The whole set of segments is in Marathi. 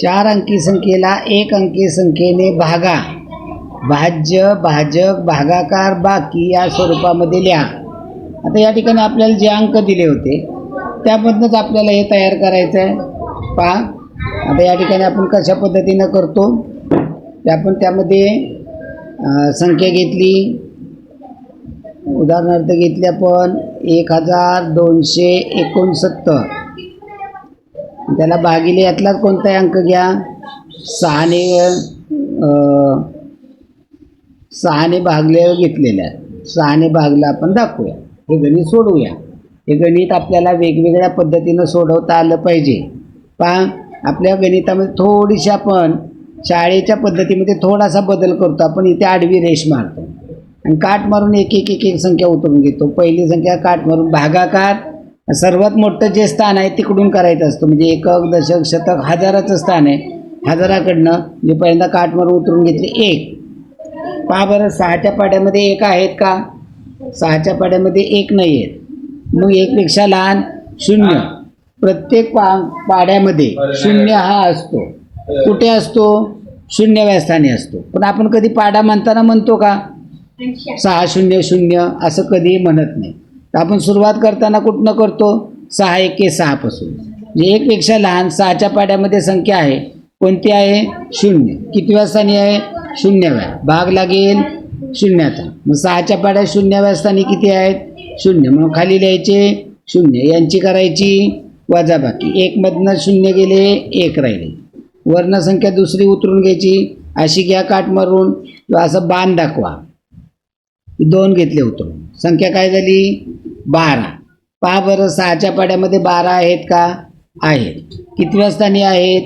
चार अंकी संख्येला एक अंकी संख्येने भागा. भाज्य भाजक भागाकार बाकी या स्वरूपामध्ये लिहा. आता या ठिकाणी आपल्याला जे अंक दिले होते त्यामधनंच आपल्याला हे तयार करायचं आहे पहा आता या ठिकाणी आपण कशा पद्धतीनं करतो? ते आपण त्यामध्ये संख्या घेतली. उदाहरणार्थ घेतल्या आपण एक हजार दोनशे एकोणसत्तर. त्याला भागिले यातलाच कोणताही अंक घ्या. सहाने सहाने भागले घेतलेल्या आहे सहाने भागला आपण दाखवूया. हे गणित सोडवूया. हे गणित आपल्याला वेगवेगळ्या पद्धतीनं सोडवता आलं पाहिजे. पहा आपल्या गणितामध्ये थोडीशी आपण शाळेच्या पद्धतीमध्ये थोडासा बदल करतो. आपण इथे आडवी रेष मारतो. आणि काट मारून एक एक एक एक संख्या उतरून घेतो. पहिली संख्या काट मारून भागाकार. सर्वात मोठं जे स्थान आहे तिकडून करायचं असतं. म्हणजे एकक दशक शतक हजाराचं स्थान आहे. हजाराकडनं म्हणजे पहिल्यांदा काट मारून उतरून घेतले एक. पहा बरं सहाच्या पाड्यामध्ये एक आहेत का? सहाच्या पाड्यामध्ये एक नाही आहेत. मग एकपेक्षा लहान शून्य. प्रत्येक पा पाड्यामध्ये शून्य हा असतो. कुठे असतो? शून्यव्या स्थानी असतो. पण आपण कधी पाडा म्हणताना म्हणतो का? सहा शून्य शून्य असं कधीही म्हणत नाही. तर आपण सुरुवात करताना कुठनं करतो? सहा एके सहापासून म्हणजे एकपेक्षा लहान सहाच्या पाड्यामध्ये संख्या आहे. कोणती आहे? शून्य. कितव्या स्थानी आहे? शून्यव्या भाग लागेल शून्याचा. मग सहाच्या पाड्या शून्यव्या स्थानी किती आहेत? शून्य. म्हणून खाली लिहायचे शून्य. यांची करायची वजाबाकी एकमधनं शून्य गेले एक राहिले. वर्ण संख्या दुसरी उतरून घ्यायची. अशी घ्या काट मारून. किंवा असं बाण दाखवा. दोन घेतले होतो. संख्या काय झाली? बारा. पहा बरं सहाच्या पाड्यामध्ये बारा आहेत का? आहेत. कितव्या स्थानी आहेत?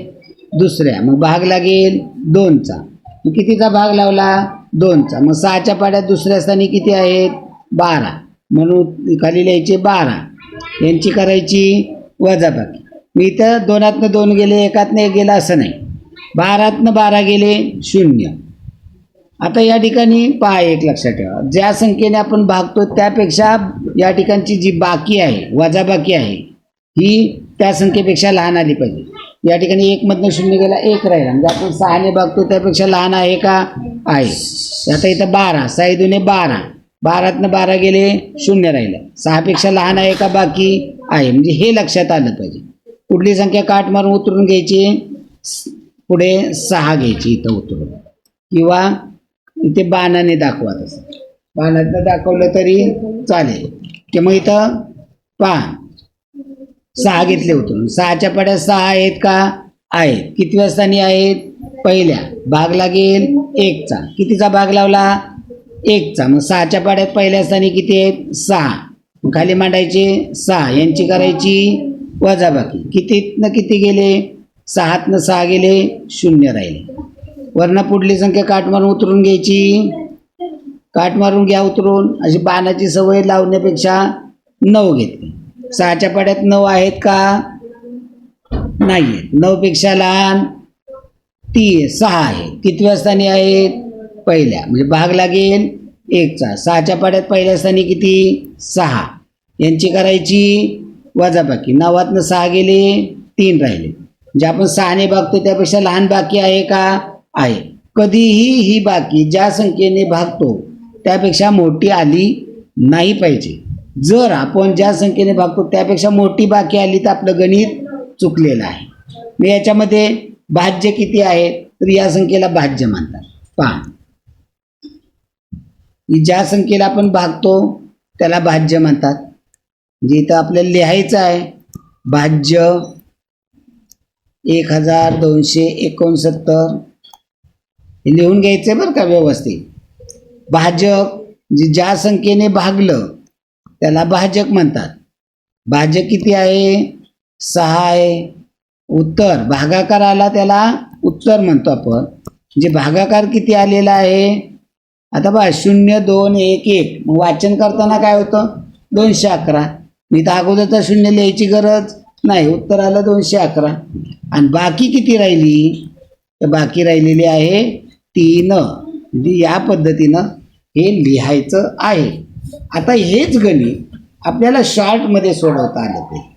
दुसऱ्या. मग भाग लागेल दोनचा. मग कितीचा भाग लावला? दोनचा. मग सहाच्या पाड्यात दुसऱ्या स्थानी किती आहेत? बारा. म्हणून खाली लिहायचे बारा. यांची करायची वजाबाकी. मी इथं दोनातनं दोन गेले एकातनं एक गेला असं नाही. बारातनं बारा गेले शून्य. आता या ठिकाणी पहा एक लक्षात ठेवा. ज्या संख्येने आपण भागतो त्यापेक्षा या ठिकाणची जी बाकी आहे वजाबाकी आहे ही त्या संख्येपेक्षा लहान आली पाहिजे. या ठिकाणी एकमधनं शून्य गेला एक राहिला. म्हणजे आपण सहाने भागतो त्यापेक्षा लहान आहे का? आहे. आता इथं बारा साई दुने बारा. बारातनं बारा गेले शून्य राहिलं. सहापेक्षा लहान आहे का बाकी? आहे. म्हणजे हे लक्षात आलं पाहिजे. कुठली संख्या काठ मारून उतरून घ्यायची? पुढे सहा घ्यायची इथं उतरून. किंवा ते बाणाने दाखवा तसं बाणातनं दाखवलं तरी चालेल. की मग इथं पहा सहा घेतले उतरून. सहाच्या पाड्यात सहा आहेत का? आहेत. कितव्या स्थानी आहेत? पहिल्या. भाग लागेल एकचा. कितीचा भाग लावला? एकचा. मग सहाच्या पाड्यात पहिल्या स्थानी किती आहेत? सहा. खाली मांडायचे सहा. यांची करायची वजाबाकी. कितीतनं किती गेले? सहातनं सहा गेले शून्य राहिले. वरनं पुढली संख्या काट मारून उतरून घ्यायची. काट मारून घ्या उतरून. अशी बाणाची सवय लावण्यापेक्षा नऊ घेतली. सहाच्या पाड्यात नऊ आहेत का? नाही आहेत. नऊपेक्षा लहान ती सहा आहे कितव्या स्थानी आहेत? पहिल्या. म्हणजे भाग लागेल एकचा. सहाच्या पाड्यात पहिल्या स्थानी किती? सहा. यांची करायची वजाबाकी. नवातनं सहा गेले तीन राहिले. म्हणजे आपण सहाने भागतो त्यापेक्षा लहान बाकी आहे का? आहे. कधीही ही बाकी ज्या संख्येने भागतो त्यापेक्षा मोठी आली नाही पाहिजे. जर आपण ज्या संख्येने भागतो त्यापेक्षा मोठी बाकी आली तर आपलं गणित चुकलेलं आहे. मग याच्यामध्ये भाज्य किती आहे? तर या संख्येला भाज्य म्हणतात. पहा. ज्या संख्येला आपण भागतो त्याला भाज्य म्हणतात. म्हणजे इथं आपल्याला लिहायचं आहे भाज्य एक हजार दोनशे एकोणसत्तर हे लिहून घ्यायचं आहे बरं का व्यवस्थित. भाजक जे ज्या संख्येने भागलं त्याला भाजक म्हणतात. भाजक किती आहे? सहा आहे. उत्तर भागाकार आला त्याला उत्तर म्हणतो आपण. जे भागाकार किती आलेला आहे? आता बा शून्य दोन एक एक. मग वाचन करताना काय होतं? दोनशे अकरा. मी तर अगोदरचा शून्य लिहायची गरज नाही. उत्तर आलं दोनशे अकरा. आणि बाकी किती राहिली? तर बाकी राहिलेली आहे तीन म्हणजे या पद्धतीनं हे लिहायचं आहे. आता हेच गणित आपल्याला शॉर्टमध्ये सोडवता आलं पाहिजे.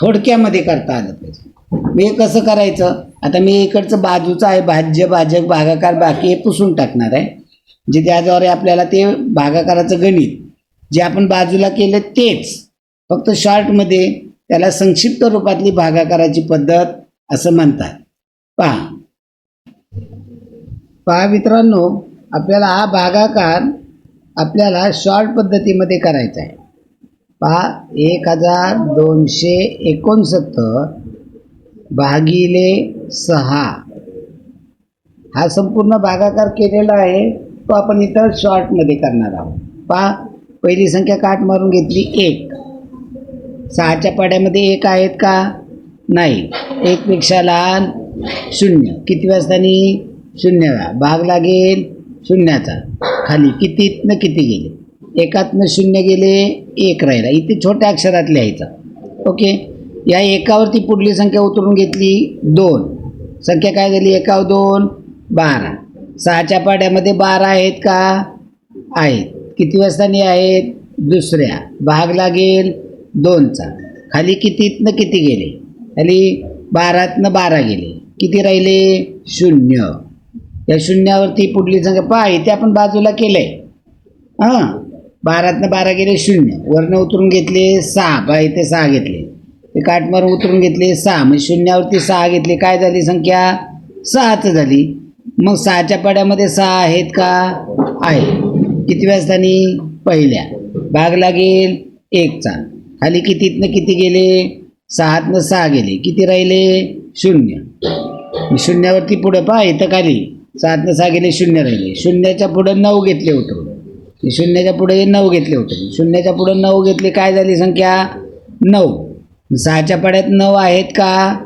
थोडक्यामध्ये करता आलं पाहिजे. मी हे कसं करायचं? आता मी इकडचं बाजूचं आहे भाज्य भाजक भागाकार बाकी हे पुसून टाकणार आहे. जे त्याद्वारे आपल्याला ते भागाकाराचं गणित जे आपण बाजूला केलं तेच. फक्त शॉर्टमध्ये त्याला संक्षिप्त रूपातली भागाकाराची पद्धत असं म्हणतात. पहा. पहा मित्रांनो आपल्याला हा भागाकार आपल्याला शॉर्ट पद्धतीमध्ये करायचा आहे. पहा एक हजार दोनशे एकोणसत्तर भागिले सहा. हा संपूर्ण भागाकार केलेला आहे तो आपण इथं शॉर्टमध्ये करणार आहोत. पहा पहिली संख्या काट मारून घेतली एक. सहाच्या पाड्यामध्ये एक आहेत का? नाही. एकपेक्षा लहान शून्य. किती वाजतानी शून्याला भाग लागेल शून्याचा. खाली कितीतनं किती गेले? एकातनं शून्य गेले एक राहिला. इथे छोट्या अक्षरात लिहायचं ओके? या एकावरती पुढली संख्या उतरून घेतली दोन. संख्या काय झाली? एका दोन बारा. सहाच्या पाड्यामध्ये बारा आहेत का? आहेत. किती वाजतानी आहेत? दुसऱ्या. भाग लागेल दोनचा. खाली कितीतनं किती गेले? खाली बारातनं बारा गेले. किती राहिले? शून्य. या शून्यावरती पुढली संख्या पहा इथे आपण बाजूला केलं आहे हां? बारातनं बारा गेले शून्य. वरनं उतरून घेतले सहा पहा इथे सहा घेतले. ते काठमार उतरून घेतले सहा. म्हणजे शून्यावरती सहा घेतले. काय झाली संख्या? सहाच झाली. मग सहाच्या पाड्यामध्ये सहा आहेत का? आहे किती वाजतानी पहिल्या. भाग लागेल एकचा. खाली कितीतनं किती गेले? सहातनं सहा गेले. किती राहिले? शून्य. शून्यावरती पुढं पहा इथं खाली. सातनं सहा गेले शून्य राहिले. शून्याच्या पुढं नऊ घेतले उतरून शून्याच्या पुढे नऊ घेतले उतरून शून्याच्या पुढं नऊ घेतले काय झाली संख्या? नऊ. सहाच्या पाड्यात नऊ आहेत का?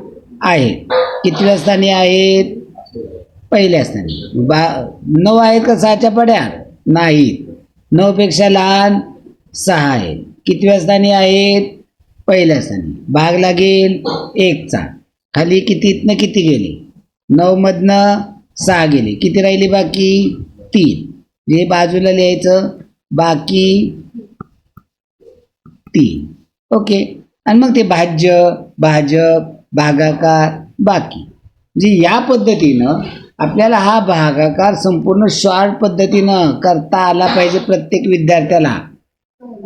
आहेत. कितव्या स्थानी आहेत? पहिल्या स्थानी. बा नऊ आहेत का सहाच्या पाड्या नाहीत. नऊपेक्षा लहान सहा आहेत. कितव्या स्थानी आहेत? पहिल्या स्थानी. भाग लागेल एकचा. खाली कितीतनं किती गेले? नऊमधनं सहा गेले. किती राहिले बाकी? तीन. हे बाजूला लिहायचं बाकी तीन. ओके. आणि मग ते भाज्य भाजप भागाकार बाकी. म्हणजे या पद्धतीनं आपल्याला हा भागाकार संपूर्ण शॉर्ट पद्धतीनं करता आला पाहिजे प्रत्येक विद्यार्थ्याला.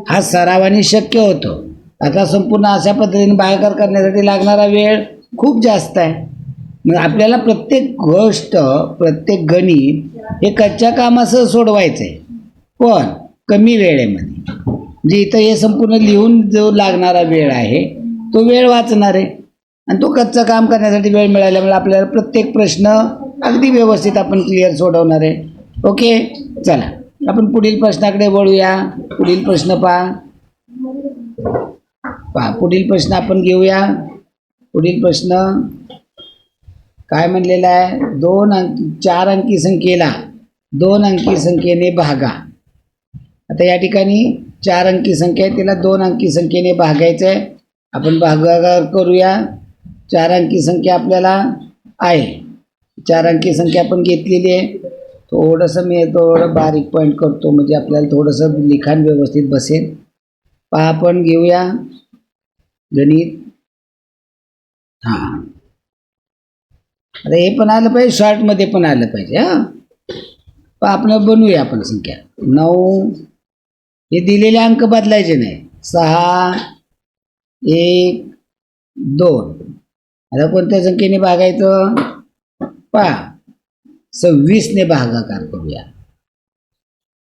हा सरावाने शक्य होतं. आता संपूर्ण अशा पद्धतीने भागाकार करण्यासाठी लागणारा वेळ खूप जास्त आहे. मग आपल्याला प्रत्येक गोष्ट प्रत्येक गणित हे कच्च्या कामासह सोडवायचं आहे पण कमी वेळेमध्ये. म्हणजे इथं हे संपूर्ण लिहून जो लागणारा वेळ आहे तो वेळ वाचणार आहे. आणि तो कच्चं काम करण्यासाठी वेळ मिळाल्यामुळे आपल्याला प्रत्येक प्रश्न अगदी व्यवस्थित आपण क्लिअर सोडवणार आहे. ओके? चला. आपण पुढील प्रश्नाकडे वळूया. पुढील प्रश्न पहा. पहा पुढील प्रश्न आपण घेऊया. पुढील प्रश्न. काय म्हणलेलं आहे? दोन अंक चार अंकी संख्येला दोन अंकी संख्येने भागा. आता या ठिकाणी चार अंकी संख्या आहे तिला दोन अंकी संख्येने भागायचं आहे आपण भागाकार करूया. चार अंकी संख्या आपल्याला आहे. चार अंकी संख्या आपण घेतलेली आहे. थोडंसं मी थोडं बारीक पॉईंट करतो म्हणजे आपल्याला थोडंसं लिखाण व्यवस्थित बसेल. पहा आपण घेऊया. गणित. हां. आता हे पण आलं पाहिजे शॉर्टमध्ये पण आलं पाहिजे हां. आपलं बनवूया आपण संख्या. नऊ हे दिलेले अंक बदलायचे नाही. सहा एक दोन. आता कोणत्या संख्येने भागायचं? पहा सव्वीसने भागाकार करूया.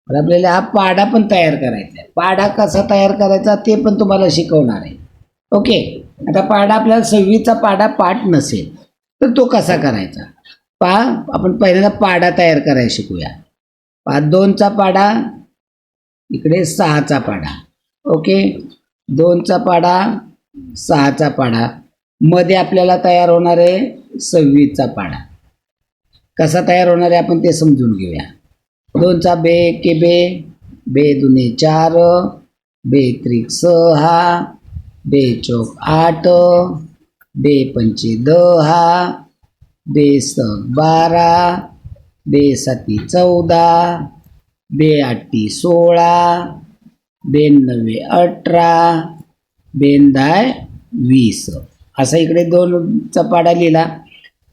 तर आपल्याला हा पाडा पण तयार करायचा आहे. पाडा कसा तयार करायचा ते पण तुम्हाला शिकवणार आहे. ओके. आता पाडा आपल्याला सव्वीसचा पाडा पाठ नसेल. तर तो कसा करायचा? पहा आपण पहिल्यांदा पाडा तयार करायला शिकूया. पहा दोनचा पाडा इकडे सहाचा पाडा. ओके? दोनचा पाडा सहाचा पाडा. मध्ये आपल्याला तयार होणार आहे सव्वीसचा पाडा. कसा तयार होणार आहे आपण ते समजून घेऊया. दोनचा बे के बे. बे दुने चार. बे त्रिक सहा. बे चौक आठ. बे पंचे दहा बे स बारा बे साती चौदा बे आठी सोळा बेन अठरा बेन दाय वीस. असा इकडे दोनचा पाडा लिहिला.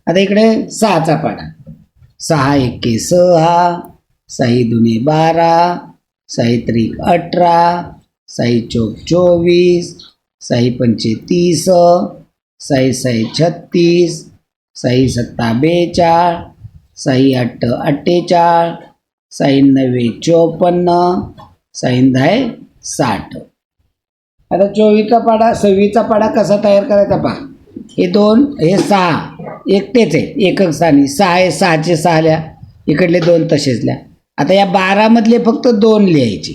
आता इकडे सहाचा पाडा. सहा एके सहा साई दुने बारा साई त्रिक अठरा साई चौक चोवीस साई पंचे तीस साई साई छत्तीस साई सत्ता बेचाळ साई अठ्ठ अठ्ठेचाळ साई नव्वे चोपन्न साई दहा साठ. आता चोवीसचा पाडा सव्वीचा पाडा कसा तयार करायचा पहा. हे दोन हे सहा. एकटेच आहे. एकक सानी सहा आहे. सहाचे सहाल्या इकडले दोन तसेचल्या आता या बारामधले फक्त दोन लिहायचे.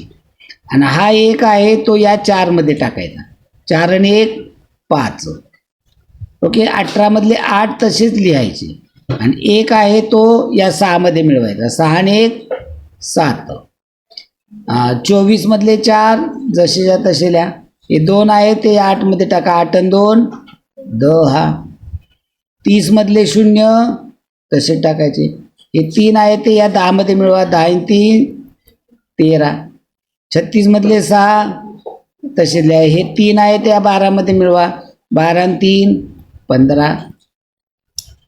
आणि हा एक आहे तो या चारमध्ये टाकायचा. चार आणि एक पाच. ओके? अठरामधले आठ तसेच लिहायचे. आणि एक आहे तो या सहामध्ये मिळवायचा. सहा आणि एक सात. चोवीसमधले चार जसेच्या लिहा. हे दोन आहे ते आठमध्ये टाका. आठ आणि दोन दहा तीसमधले शून्य तसे टाकायचे. हे तीन आहे ते या दहामध्ये मिळवा. दहा आणि तीन तेरा. छत्तीसमधले सहा तसे लिहा. हे तीन आहे त्या बारामध्ये मिळवा. बारा आणि तीन पंधरा.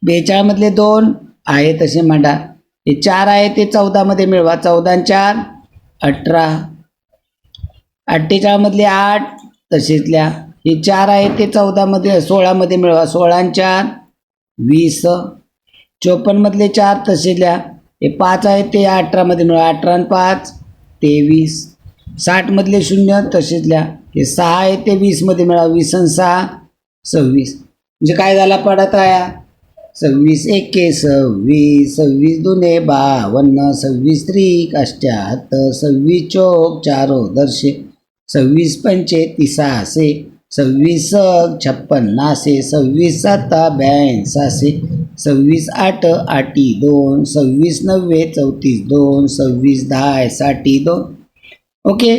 बेचाळमधले दोन आहे तसे मांडा. हे चार आहे ते चौदामध्ये मिळवा. चौदा आणि चार अठरा. अठ्ठेचाळमधले आठ तसेचल्या. हे चार आहे ते चौदामध्ये सोळामध्ये मिळवा. सोळा आणि चार वीस. चोपन्नमधले चार तसेचल्या. हे पाच आहे ते अठरामध्ये मिळवा. अठरा आणि पाच तेवीस. साठमधले शून्य तसेचल्या. हे सहा आहे ते वीसमध्ये मिळवा. वीस आणि सहा सव्वीस. म्हणजे काय झाला? पडत आया सव्वीस एके सव्वीस सव्वीस दोने बावन्न सव्वीस त्रिक अष्ट्याहत्तर सव्वीस चौक चारो दर्शे सव्वीस पंचे तिसासे सव्वीस छप्पन्नासे सव्वीस सत्ता ब्याऐंसासे सव्वीस आठ आठी दोन सव्वीस नव्वे चौतीस दोन सव्वीस दहा साठी दोन. ओके?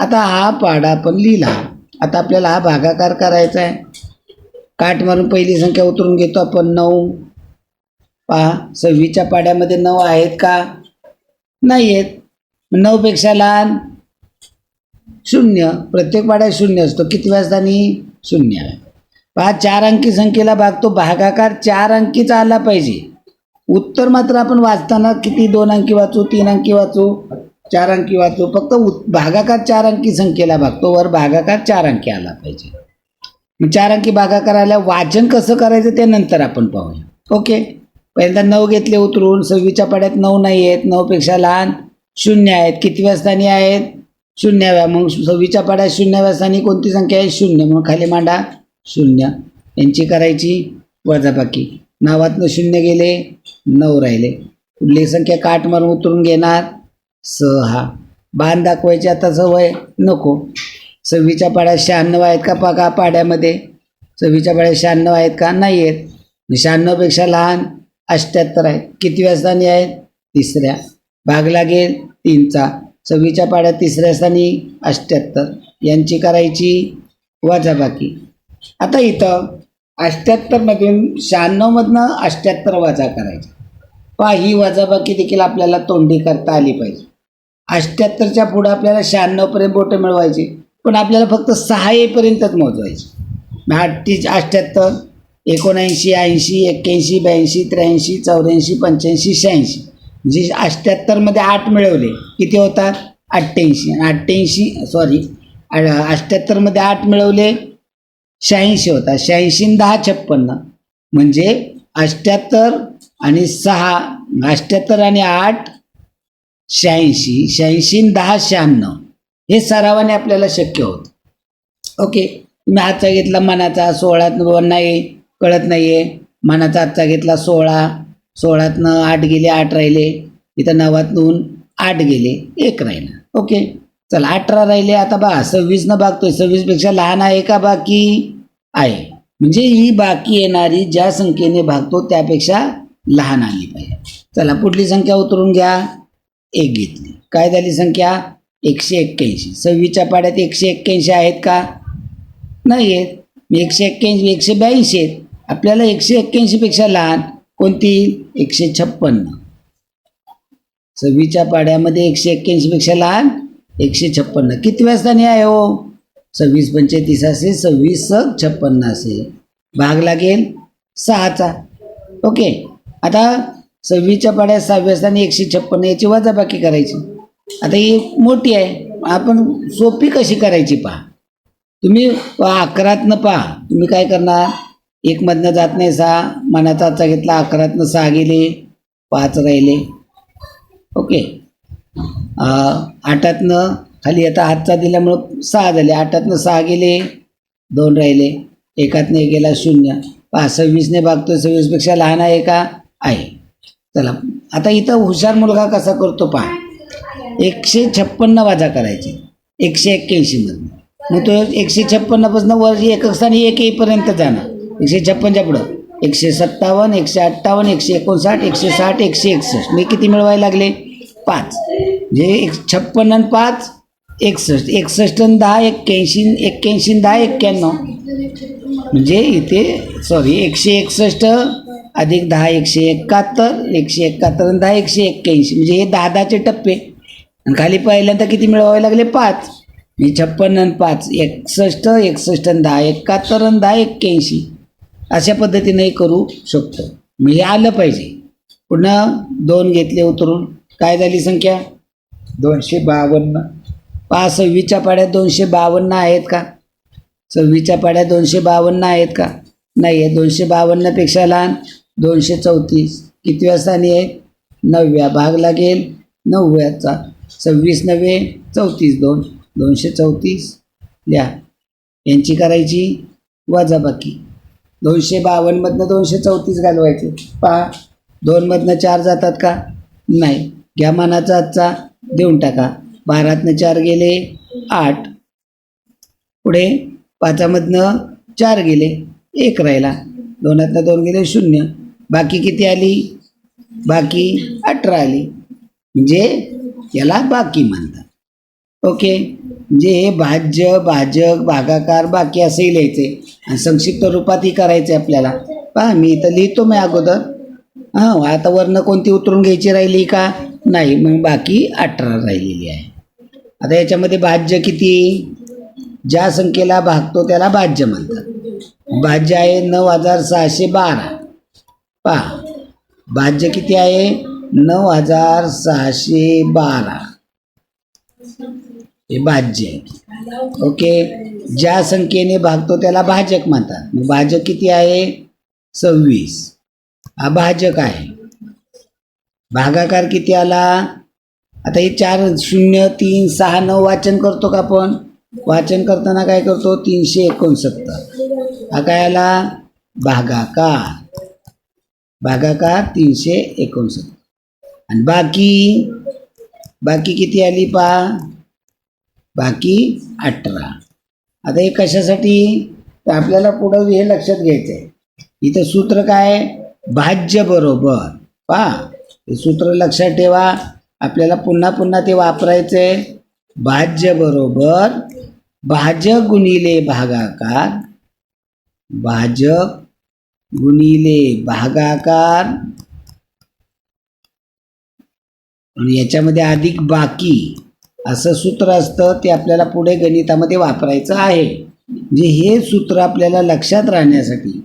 आता हा पाडा आपण लिहिला. आता आपल्याला हा भागाकार करायचा आहे. काठ मारून पहिली संख्या उतरून घेतो आपण नऊ. पहा सव्वीच्या पाड्यामध्ये नऊ आहेत का? नाही आहेत. नऊपेक्षा लहान शून्य. प्रत्येक पाड्यात शून्य असतो. किती वाजतानी शून्य? आहे पहा चार अंकी संख्येला भागतो भागाकार चार अंकीच आला पाहिजे. उत्तर मात्र आपण वाचताना किती दोन अंकी वाचू तीन अंकी वाचू? चार अंकी वाचू. फक्त उत भागाकार चार अंकी संख्येला भागतो वर भागाकार चार अंकी आला पाहिजे. मग चार अंकी भागाकाराला वाचन कसं करायचं ते नंतर आपण पाहूया. ओके पहिल्यांदा नऊ घेतले उतरून सव्वीच्या पाड्यात नऊ नाही आहेत नऊपेक्षा लहान शून्य आहेत. कितव्या स्थानी आहेत? शून्याव्या मग सव्वीच्या पाड्यात शून्याव्या स्थानी कोणती संख्या आहे? शून्य. मग खाली मांडा. शून्य. यांची करायची वजाबाकी. नावातनं शून्य गेले नऊ राहिले. कुठली संख्या काठ मारून उतरून घेणार सहा. बाण दाखवायची आता सवय? नको. सव्वीच्या पाड्यात शहाण्णव आहेत का पाका पाड्यामध्ये? सव्वीच्या पाड्यात शहाण्णव आहेत का? नाही आहेत. शहाण्णवपेक्षा लहान अष्ट्याहत्तर आहेत. कितव्या स्थानी आहेत? तिसऱ्या. भाग लागेल तीनचा. सव्वीच्या पाड्यात तिसऱ्या स्थानी अष्ट्याहत्तर यांची करायची वजाबाकी. आता इथं अष्ट्याहत्तरमधून शहाण्णवमधनं अष्ट्याहत्तर वजा करायची. पहा ही वजाबाकी देखील आपल्याला तोंडी करता आली पाहिजे. अष्ट्याहत्तरच्या पुढं आपल्याला शहाण्णवपर्यंत बोटं मिळवायची. पण आपल्याला फक्त सहा एपर्यंतच मोजवायची. अठ्ठीस अठ्ठ्याहत्तर एकोणऐंशी ऐंशी एक्क्याऐंशी ब्याऐंशी त्र्याऐंशी चौऱ्याऐंशी पंच्याऐंशी शहाऐंशी. म्हणजे अठ्ठ्याहत्तरमध्ये आठ मिळवले किती होतात? अठ्ठ्याऐंशी. आणि अठ्ठ्याऐंशी सॉरी अठ्ठ्याहत्तरमध्ये आठ मिळवले शहाऐंशी होता शहाऐंशी दहा छप्पन्न. म्हणजे अष्ट्याहत्तर आणि सहा अष्ट्याहत्तर आणि आठ शहाऐंशी. शहाऐंशी दहा शहाण्णव. हे सरावाने आपल्याला शक्य होतं. ओके तुम्ही आजचा घेतला मनाचा सोळात नाही कळत नाही आहे मनाचा आजचा घेतला सोळा सोळातनं आठ गेले आठ राहिले. इथं नवातून आठ गेले एक राहिला. ओके चला अठरा राहिले आता बा सव्वीसनं भागतोय. सव्वीसपेक्षा लहान आहे का बाकी? आहे. म्हणजे ही बाकी येणारी ज्या संख्येने भागतो त्यापेक्षा लहान आली पाहिजे. चला पुढली संख्या उतरून घ्या. एक घेतली. काय झाली संख्या? एकशे एक्क्याऐंशी. सव्वीसच्या पाड्यात एकशे एक्क्याऐंशी आहेत का? नाही आहेत. एकशे एक्क्याऐंशी एकशे ब्याऐंशी आहेत. आपल्याला एकशे एक्क्याऐंशीपेक्षा लहान कोणती? एकशे छप्पन्न. सव्वीसच्या पाड्यामध्ये एकशे एक्क्याऐंशीपेक्षा लहान एकशे छप्पन्न. कितव्या स्थानी आहे हो? सव्वीस पंचेतीस असे सव्वीस छप्पन्न असे भाग लागेल सहाचा. ओके. आता सव्वीसच्या पाड्यात सहाव्या स्थानी एकशे छप्पन्न याची वजाबाकी करायची. आता ही मोठी आहे. आपण सोपी कशी करायची पहा. तुम्ही अकरातनं पहा. तुम्ही काय करणार? एकमधनं जात नाही सहा. मनाचा आजचा घेतला अकरातनं सहा गेले पाच राहिले. ओके. आठातनं खाली आता हातचा दिल्यामुळं सहा झाले. आठातनं सहा गेले दोन राहिले. एकातनं एक गेला शून्य. पहा सव्वीसने भागतोय. सव्वीसपेक्षा लहान आहे का? आहे. चला. आता इथं हुशार मुलगा कसा करतो पहा. एकशे छप्पन्न वाजा करायचे. एकशे एक्क्याऐंशीमधनं मग तो एकशे छप्पन्नपासून वर एक स्थानी एक येईपर्यंत जाणार. एकशे छप्पनच्या पुढं. एकशे सत्तावन्न एकशे अठ्ठावन्न एकशे एकोणसाठ एकशे साठ एकशे एकसष्ट. मी किती मिळवायला लागले? पाच. म्हणजे एक छप्पन्न आणि पाच एकसष्ट. एकसष्ट आणि दहा एक्क्याऐंशी एक्क्याऐंशी दहा एक्क्याण्णव. म्हणजे इथे सॉरी एकशे एकसष्ट अधिक दहा एकशे एकाहत्तर एकशे एकाहत्तर आणि दहा एकशे एक्क्याऐंशी. म्हणजे हे दहा दहाचे टप्पे. आणि खाली पहिल्यांदा किती मिळवावे लागले? पाच. मी छप्पन्न आणि पाच. एकसष्ट एकसष्ट आणि दहा. एकाहत्तर आणि दहा एक्क्याऐंशी. अशा पद्धतीने करू शकतो. म्हणजे आलं पाहिजे. पुन्हा दोन घेतले उतरून. काय झाली संख्या? दोनशे बावन्न. पाच सव्वीच्या पाड्यात दोनशे बावन्न आहेत का? सव्वीसच्या पाड्यात दोनशे बावन्न आहेत का? नाही आहे दोनशे बावन्नपेक्षा लहान. दोनशे चौतीस. कितव्या स्थानी आहे नवव्या भाग लागेल. नवव्याचा. सव्वीस नव्हे चौतीस दोन दोनशे चौतीस. लिहा. यांची करायची वजाबाकी. दोनशे बावन्नमधनं दोनशे चौतीस घालवायचे. पहा दोनमधनं चार जातात का? नाही. घ्या मानाचा आजचा देऊन टाका. बारातनं चार गेले आठ. पुढे पाचामधनं चार गेले एक राहिला. दोनातनं दोन गेले शून्य. बाकी किती आली? बाकी अठरा आली. म्हणजे याला बाकी म्हणतात. ओके? म्हणजे हे भाज्य भाजक भागाकार बाकी असंही लिहायचे आणि संक्षिप्त रूपातही करायचे आपल्याला. पहा मी इथं लिहितो मी अगोदर. हां आता वरनं कोणती उतरून घ्यायची राहिली का? नाही मग बाकी अठरा राहिलेली आहे. आता याच्यामध्ये भाज्य किती? ज्या संख्येला भागतो त्याला भाज्य म्हणतात. भाज्य आहे नऊ हजार सहाशे बारा. पहा भाज्य किती आहे? नऊ हजार सहाशे बारा. हे भाज्य आहे. ओके? ज्या संख्येने भागतो त्याला भाजक म्हणतात. मग भाजक किती आहे? सव्वीस. हा भाजक आहे. भागाकार किती आला? आता हे चार शून्य तीन सहा नऊ वाचन करतो का आपण? वाचन करताना काय करतो? तीनशे एकोणसत्तर. हा काय आला? भागाकार. भागाकार तीनशे एकोणसत्तर. आणि बाकी बाकी किती आली पा? बाकी अठरा. आता हे कशासाठी? तर आपल्याला पुढं हे लक्षात घ्यायचं आहे इथं सूत्र काय? भाज्य बरोबर. पा? हे सूत्र लक्षात ठेवा. आपल्याला पुन्हा पुन्हा ते वापरायचं आहे भाज्य बरोबर. भाजक गुणिले भागाकार. भाजक गुणिले भागाकार. आणि याच्यामध्ये अधिक बाकी असं सूत्र असतं ते आपल्याला पुढे गणितामध्ये वापरायचं आहे. म्हणजे हे सूत्र आपल्याला लक्षात राहण्यासाठी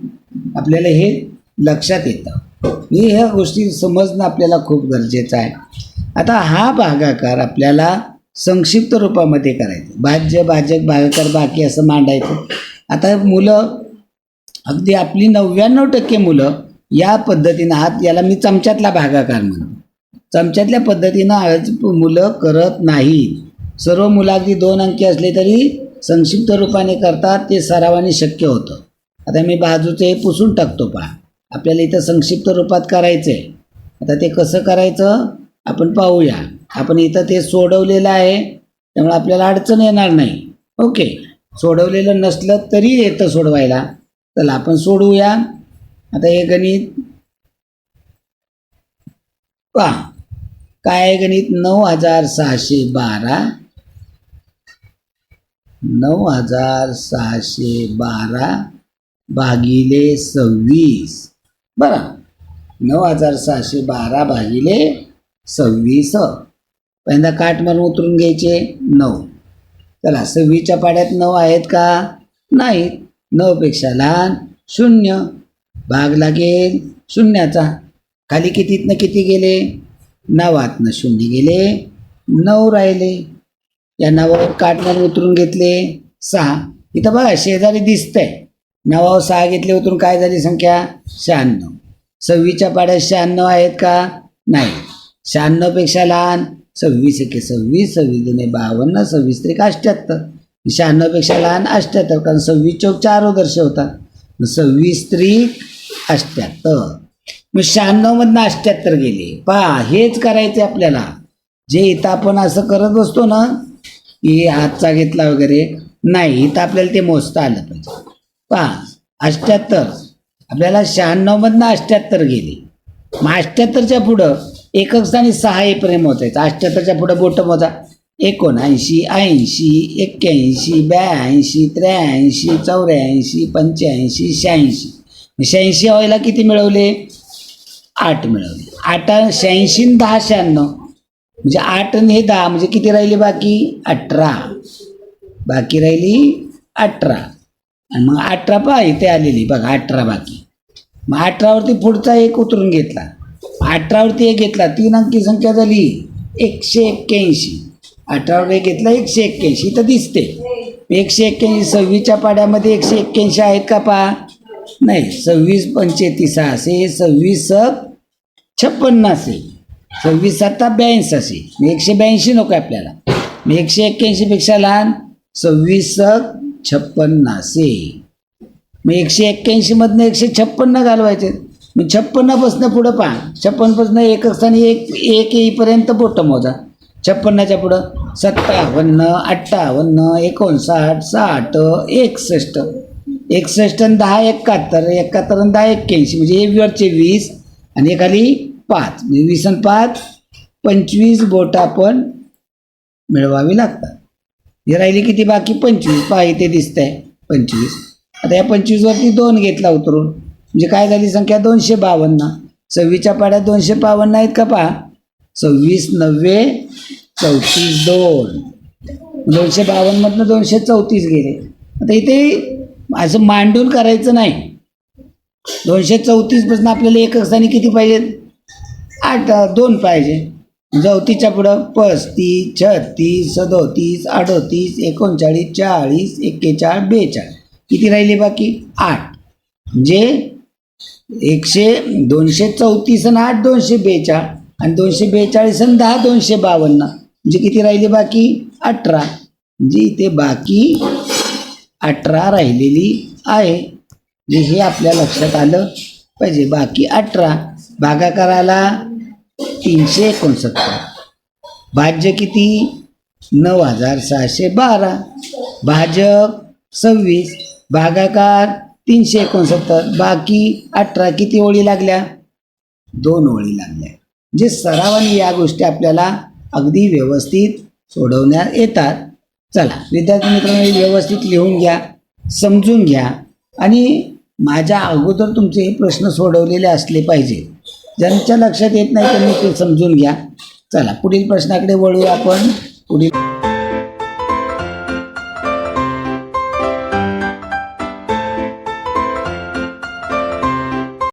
आपल्याला हे लक्षात येतं. हे ह्या गोष्टी समजणं आपल्याला खूप गरजेचं आहे. आता हा भागाकार आपल्याला संक्षिप्त रूपामध्ये करायचं. भाज्य भाजक भागाकार बाकी असं मांडायचं. आता मुलं अगदी आपली नव्याण्णव टक्के मुलं या पद्धतीनं हात याला मी चमच्यातला भागाकार म्हणतो. चमच्यातल्या पद्धतीनं आज मुलं करत नाहीत. सर्व मुलागदी दोन अंकी असले तरी संक्षिप्त रूपाने करतात ते सरावाने शक्य होतं. आता मी बाजूचं हे पुसून टाकतो पहा. आपल्याला इथं संक्षिप्त रूपात करायचं आहे आता ते कसं करायचं? आपण पाहूया. आपण इथं ते सोडवलेलं आहे. त्यामुळे आपल्याला अडचण येणार नाही. ओके. सोडवलेलं नसलं तरी येतं सोडवायला. चला आपण सोडवूया. आता हे गणित पहा. काय गणित? नऊ हजार सहाशे बारा. नऊ हजार सहाशे बारा भागिले सव्वीस. बरं. नऊ हजार सहाशे बारा भागिले सव्वीस. पहिल्यांदा काठ मारून उतरून घ्यायचे. नऊ. चला सव्वीसच्या पाड्यात नऊ आहेत का? नाहीत. नऊपेक्षा लहान शून्य. भाग लागेल शून्याचा. खाली कितीतनं किती गेले? नवातनं शून्य गेले नऊ राहिले. या नावावर काटणार उतरून घेतले सहा. इथं बघा शेजारी दिसतंय. नवावर सहा घेतले उतरून काय झाली संख्या? शहाण्णव. सव्वीसच्या पाड्यात शहाण्णव आहेत का? नाही. शहाण्णवपेक्षा लहान सव्वीस एके सव्वीस सव्वीस दोन बावन्न सव्वीस त्रिक अष्ट्याहत्तर शहाण्णवपेक्षा लहान अष्ट्याहत्तर कारण सव्वीस चौक चार दर्श सव्वीस त्रिक अष्ट्याहत्तर मग शहाण्णवमधनं अष्ट्याहत्तर गेले. पहा हेच करायचे आपल्याला. जे इथं आपण असं करत बसतो ना की हातचा घेतला वगैरे नाही इथं आपल्याला ते मोजता आलं पाहिजे. पहा अष्ट्याहत्तर आपल्याला शहाण्णवमधनं अष्ट्याहत्तर गेले. मग अष्ट्याहत्तरच्या पुढं एकक स्थानी सहा येईपर्यंत मोजायचं. अष्ट्याहत्तरच्या पुढं बोटं मोजा. एकोणऐंशी ऐंशी एक्क्याऐंशी ब्याऐंशी त्र्याऐंशी चौऱ्याऐंशी पंच्याऐंशी शहाऐंशी. शहाऐंशी व्हायला किती मिळवले? आठ मिळवली. आठ शहाऐंशी दहा शहाण्णव. म्हणजे आठ आणि हे दहा म्हणजे किती राहिली बाकी? अठरा. बाकी राहिली अठरा. आणि मग अठरा पहा इथे आलेली. बघा अठरा बाकी. मग अठरावरती पुढचा एक उतरून घेतला. अठरावरती एक घेतला. तीन अंकी संख्या झाली एकशे एक्क्याऐंशी. अठरावर एक घेतला एकशे एक्क्याऐंशी. तर दिसते. एकशे एक्क्याऐंशी सव्वीसच्या पाड्यामध्ये एकशे एक्क्याऐंशी आहेत का पहा? नाही सव्वीस पंचेतीस सहाशे सव्वीस सब छप्पन्न असे सव्वीस सत्ता ब्याऐंशी असे. मग एकशे ब्याऐंशी नको आहे आपल्याला. मग एकशे एक्क्याऐंशीपेक्षा लहान. सव्वीस सक छप्पन्न मग एकशे एक्क्याऐंशीमधनं एकशे छप्पन्न घालवायचे. मग छप्पन्नपासनं पुढं पहा. छप्पन्नपासनं एक स्थानी एक एक येईपर्यंत बोटं मोजा छप्पन्नाच्या पुढं सत्तावन्न अठ्ठावन्न एकोणसाठ साठ एकसष्ट. एकसष्ट आणि दहा एकाहत्तर. एकाहत्तर आणि दहा एक्क्याऐंशी. म्हणजे हे वरचे वीस. आणि खाली पाच. म्हणजे वीस आणि पाच पंचवीस बोटं आपण मिळवावी लागतात. हे राहिली किती बाकी? पंचवीस. पहा इथे दिसतंय. पंचवीस. आता या पंचवीसवरती दोन घेतला उतरून. म्हणजे काय झाली संख्या? दोनशे बावन्न. सव्वीसच्या पाड्यात दोनशे बावन्न आहेत का पहा? सव्वीस नव्वे चौतीस दोन. दोनशे बावन्नमधनं दोनशे चौतीस गेले. आता इथे असं मांडून करायचं नाही. दोनशे चौतीसपासून आपल्याला एक स्थानी किती पाहिजेत आठ दोन पाहिजे. चौतीसच्या पुढं पस्तीस छत्तीस सदोतीस अडोतीस एकोणचाळीस चाळीस एक्केचाळीस बेचाळीस. किती राहिले बाकी? आठ. म्हणजे एकशे दोनशे चौतीस आणि आठ दोनशे बेचाळ आणि दोनशे बेचाळीस आणि दहा दोनशे बावन्न. म्हणजे किती राहिले बाकी? अठरा. म्हणजे इथे बाकी अठरा राहिलेली आहे. जे हे आपल्या लक्षात आलं पाहिजे. बाकी अठरा. भागाकाराला तीनशे एकोणसत्तर. भाज्य किती? नऊ हजार सहाशे बारा. भाजक सव्वीस. भागाकार तीनशे एकोणसत्तर. बाकी अठरा किती ओळी लागल्या? दोन ओळी लागल्या. जे सरावाने या गोष्टी आपल्याला अगदी व्यवस्थित सोडवण्यात येतात. चला विद्यार्थी मित्रांनो व्यवस्थित लिहून घ्या समजून घ्या आणि माझ्या अगोदर तुमचे हे प्रश्न सोडवलेले असले पाहिजे. ज्यांच्या लक्षात येत नाही त्यांनी ते समजून घ्या. चला पुढील प्रश्नाकडे वळूया आपण. पुढील